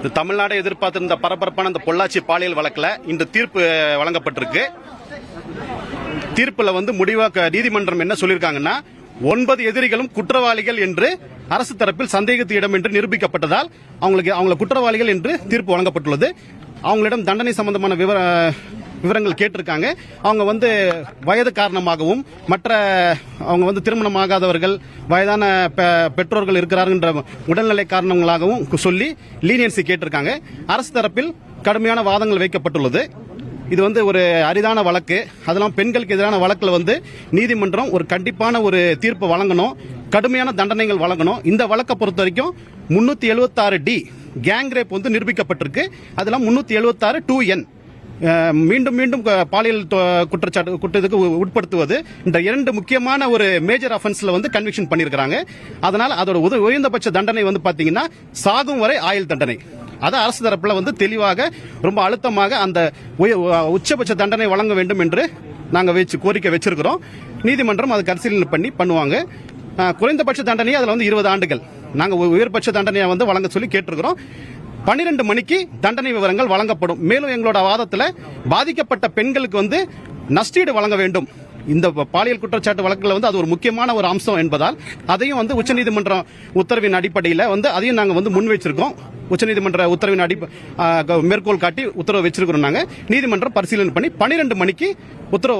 இந்த தமிழ்நாடு எதிர்பார்த்திருந்த பரபரப்பான அந்த பொள்ளாச்சி பாலியல் வழக்கில் இன்று தீர்ப்பு வழங்கப்பட்டிருக்கு. தீர்ப்பில் வந்து முடிவாக்க நீதிமன்றம் என்ன சொல்லியிருக்காங்கன்னா ஒன்பது எதிரிகளும் குற்றவாளிகள் என்று அரசு தரப்பில் சந்தேகத்து இடம் என்று நிரூபிக்கப்பட்டதால் அவங்களுக்கு அவங்கள குற்றவாளிகள் என்று தீர்ப்பு வழங்கப்பட்டுள்ளது. அவங்களிடம் தண்டனை சம்பந்தமான விவர விவரங்கள் கேட்டிருக்காங்க. அவங்க வந்து வயது காரணமாகவும் மற்ற அவங்க வந்து திருமணமாகாதவர்கள் வயதான பெ- பெற்றோர்கள் இருக்கிறார்கின்ற உடல்நிலை காரணங்களாகவும் சொல்லி லீனியன்சி கேட்டிருக்காங்க. அரசு தரப்பில் கடுமையான வாதங்கள் வைக்கப்பட்டுள்ளது. இது வந்து ஒரு அரிதான வழக்கு. அதெல்லாம் பெண்களுக்கு எதிரான வழக்கில் வந்து நீதிமன்றம் ஒரு கண்டிப்பான ஒரு தீர்ப்பு வழங்கணும். கடுமையான தண்டனைகள் வழங்கணும். இந்த வழக்கை பொறுத்த வரைக்கும் முன்னூத்தி எழுபத்தாறு டி கேங் ரேப் வந்து நிரூபிக்கப்பட்டிருக்கு. அதெல்லாம் முன்னூத்தி எழுபத்தாறு டூ என் மீண்டும் மீண்டும் பாலியல் குற்றச்சாட்டு குற்றத்துக்கு உ- உட்படுத்துவது இந்த இரண்டு முக்கியமான ஒரு மேஜர் அஃபென்ஸ்ல வந்து கன்விக்ஷன் பண்ணியிருக்கிறாங்க அதனால அதோட உத- உயர்ந்தபட்ச தண்டனை வந்து பாத்தீங்கன்னா சாகும் வரை ஆயுள் தண்டனை. அது அரசு தரப்புல வந்து தெளிவாக ரொம்ப அழுத்தமாக அந்த உய- உச்சபட்ச தண்டனை வழங்க வேண்டும் என்று நாங்கள் வச்சு கோரிக்கை வச்சிருக்கிறோம். நீதிமன்றம் அதை பரிசீலனை பண்ணி பண்ணுவாங்க. குறைந்தபட்ச தண்டனை அதில் வந்து இருபது ஆண்டுகள் நாங்கள் உயர்பட்ச தண்டனையை வந்து வழங்க சொல்லி கேட்டிருக்கிறோம். பன்னிரண்டு மணிக்கு தண்டனை விவரங்கள் வழங்கப்படும். மேலும் எங்களோட வாதத்தில் பாதிக்கப்பட்ட பெண்களுக்கு வந்து நஷ்டீடு வழங்க வேண்டும். இந்த பாலியல் குற்றச்சாட்டு வழக்குல வந்து அது ஒரு முக்கியமான ஒரு அம்சம் என்பதால் அதையும் வந்து உச்சநீதிமன்றம் உத்தரவின் அடிப்படையில் வந்து அதையும் நாங்கள் வந்து முன் வச்சிருக்கோம். உச்சநீதிமன்ற உத்தரவின் அடி மேற்கோள் காட்டி உத்தரவு வச்சிருக்கிறோம் நாங்கள் நீதிமன்றம் பரிசீலனை பண்ணி பன்னிரண்டு மணிக்கு உத்தரவு